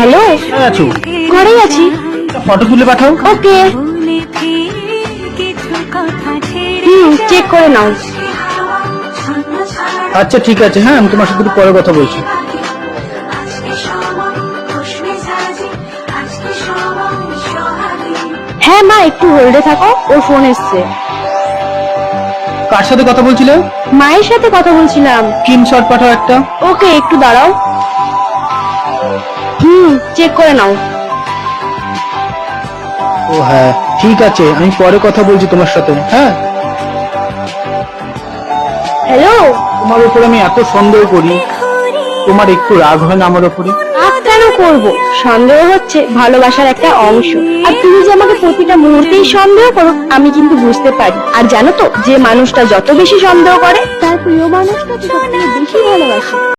Hello? আছো? ঘরেই আছি। ফটো তুলে পাঠাও। ওকে। হুম চেক করে নাও। আচ্ছা ঠিক আছে। হ্যাঁ আমি তোমার সাথে একটু পরে কথা বলছি। হ্যাঁ মা একটু হোল্ডে থাকো। ওর ফোন এসছে। কার সাথে কথা বলছিলে? মায়ের সাথে কথা বলছিলাম। স্ক্রিনশট পাঠাও একটা। ওকে একটু দাঁড়াও। হুম চেক করে নাও। ও হ্যাঁ ঠিক আছে আমি পরে কথা বলছি তোমার সাথে হ্যাঁ? হ্যালো তোমার উপর আমি এত সন্দেহ করি তোমার একটু রাগ হয় না আমার উপরে? কেন করব? সন্দেহ হচ্ছে ভালোবাসার একটা অংশ। আর তুমি যে আমাকে প্রতিটা মুহূর্তেই সন্দেহ করো আমি কিন্তু বুঝতে পারি। আর জানো তো যে মানুষটা যত বেশি সন্দেহ করে তার প্রিয় মানুষটা তত বেশি ভালোবাসে।